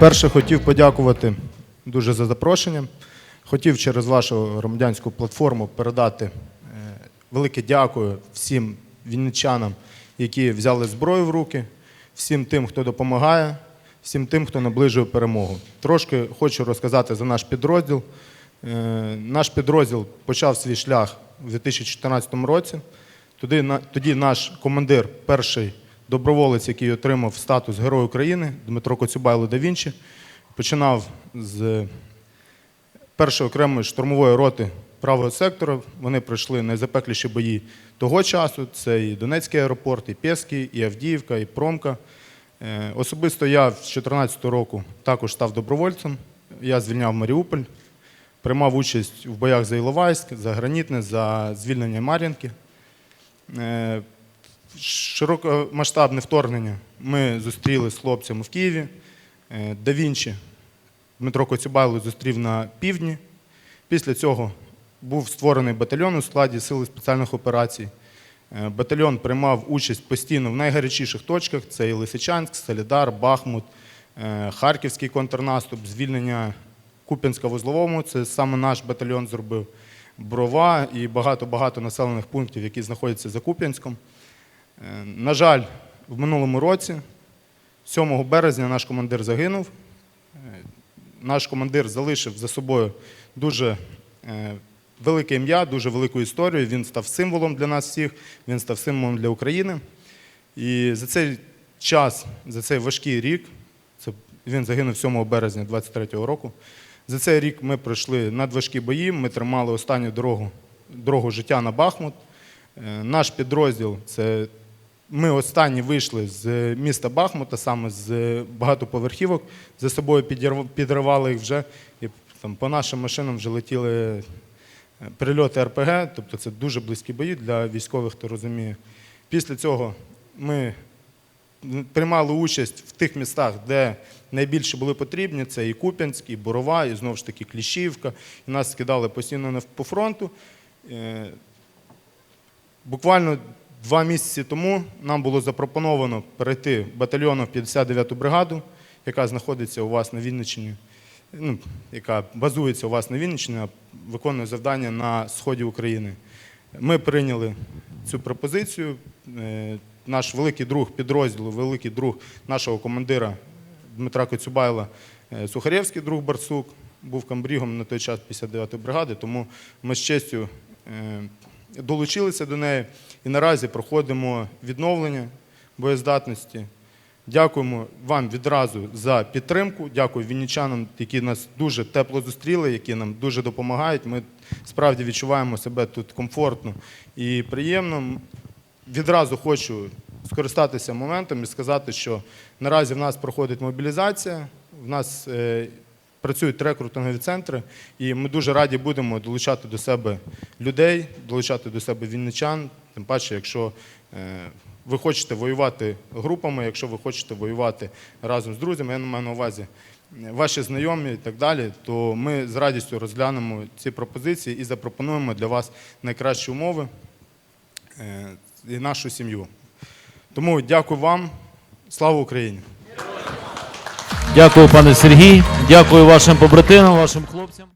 Перше хотів подякувати дуже за запрошення. Хотів через вашу громадянську платформу передати е, велике дякую всім вінничанам, які взяли зброю в руки, всім тим, хто допомагає, всім тим, хто наближує перемогу. Трошки хочу розказати за наш підрозділ. Е, Наш підрозділ почав свій шлях у 2014 році. Тоді, тоді наш командир, перший доброволець, який отримав статус Герой України, Дмитро Коцюбайло да Вінчі, починав з першої окремої штурмової роти правого сектора. Вони пройшли найзапекліші бої того часу. Це і Донецький аеропорт, і Пєский, і Авдіївка, і Промка. Е, Особисто я з 2014 року також став добровольцем. Я звільняв Маріуполь, приймав участь в боях за Іловайськ, за Гранітне, за звільнення Мар'їнки. Широкомасштабне вторгнення ми зустріли з хлопцями в Києві. Е, Да Вінчі Дмитро Коцюбайло зустрів на півдні. Після цього був створений батальйон у складі Сили спеціальних операцій. Е, Батальйон приймав участь постійно в найгарячіших точках: це і Лисичанськ, Солідар, Бахмут, е, Харківський контрнаступ, звільнення Куп'янська вузловому. Це саме наш батальйон зробив. Брова і багато-багато населених пунктів, які знаходяться за Куп'янськом. Е, На жаль, в минулому році, 7 березня, наш командир загинув. Е, Наш командир залишив за собою дуже е, велике ім'я, дуже велику історію. Він став символом для нас всіх, він став символом для України. І за цей час, за цей важкий рік, це він загинув 7 березня 23-го року. За цей рік ми пройшли надважкі бої, ми тримали останню дорогу, дорогу життя на Бахмут. Наш підрозділ це ми останні вийшли з міста Бахмута, саме з багатоповерхівок. За собою підривали їх вже. І там, по нашим машинам вже летіли е, прильоти РПГ, тобто це дуже близькі бої для військових, хто розуміє. Після цього ми приймали участь в тих містах, де найбільше були потрібні. Це і Куп'янськ, і Борова, і знову ж таки Кліщівка. І нас скидали постійно по фронту. Е, Буквально два місяці тому нам було запропоновано перейти батальйоном в 59-ту бригаду, яка знаходиться у вас на Вінниччині, ну, яка базується у вас на Вінниччині, а виконує завдання на сході України. Ми прийняли цю пропозицію. Е, Наш великий друг підрозділу, великий друг нашого командира Дмитра Коцюбайла, е, Сухарєвський друг Барсук, був камбрігом на той час 59-ї бригади, тому ми з честю е, долучилися до неї і наразі проходимо відновлення боєздатності. Дякуємо вам відразу за підтримку. Дякую вінничанам, які нас дуже тепло зустріли, які нам дуже допомагають. Ми справді відчуваємо себе тут комфортно і приємно. Відразу хочу скористатися моментом і сказати, що наразі в нас проходить мобілізація, в нас е, працюють рекрутингові центри, і ми дуже раді будемо долучати до себе людей, долучати до себе вінничан. Тим паче, якщо е, ви хочете воювати групами, якщо ви хочете воювати разом з друзями, я не маю на увазі е, ваші знайомі і так далі, то ми з радістю розглянемо ці пропозиції і запропонуємо для вас найкращі умови е, і нашу сім'ю. Тому дякую вам. Слава Україні! Дякую, пане Сергій. Дякую вашим побратимам, вашим хлопцям.